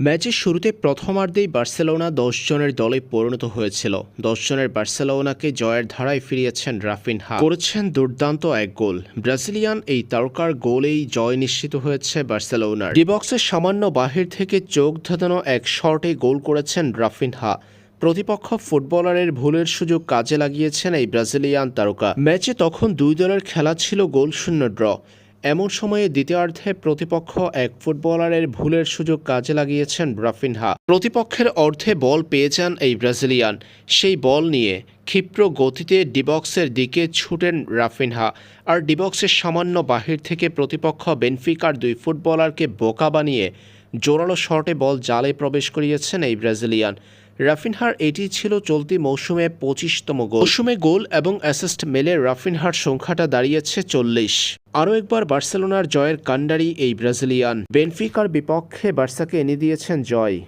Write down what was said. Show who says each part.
Speaker 1: ম্যাচের শুরুতে প্রথমার্ধেই বার্সেলোনা দশ জনের দলে পরিণত হয়েছিল। দশ জনের বার্সেলোনাকে জয়ের ধারায় ফিরিয়েছেন রাফিনহা। করেছেন দুর্দান্ত এক গোল। ব্রাজিলিয়ান এই তারকার গোলেই জয় নিশ্চিত হয়েছে বার্সেলোনার। ডিবক্সের সামান্য বাহির থেকে চোখ ধাঁধানো এক শর্টে গোল করেছেন রাফিনহা। প্রতিপক্ষ ফুটবলারের ভুলের সুযোগ কাজে লাগিয়েছেন এই ব্রাজিলিয়ান তারকা। ম্যাচে তখন দুই দলের খেলা ছিল গোল শূন্য ড্র। এমন সময়ে দ্বিতীয়ার্ধে প্রতিপক্ষ এক ফুটবলারের ভুলের সুযোগ কাজে লাগিয়েছেন রাফিনহা। প্রতিপক্ষের অর্ধে বল পেয়ে যান এই ব্রাজিলিয়ান। সেই বল নিয়ে ক্ষিপ্র গতিতে ডিবক্সের দিকে ছুটেন রাফিনহা। আর ডিবক্সের সামান্য বাহির থেকে প্রতিপক্ষ বেনফিকার দুই ফুটবলারকে বোকা বানিয়ে জোরালো শটে বল জালে প্রবেশ করিয়েছেন এই ব্রাজিলিয়ান। রাফিনহার এটি ছিল চলতি মৌসুমে পঁচিশতম গোল। মৌসুমে গোল এবং অ্যাসিস্ট মেলে রাফিনহার সংখ্যাটা দাঁড়িয়েছে চল্লিশ। আরও একবার বার্সেলোনার জয়ের কান্ডারি এই ব্রাজিলিয়ান। বেনফিকার বিপক্ষে বার্সাকে এনে দিয়েছেন জয়।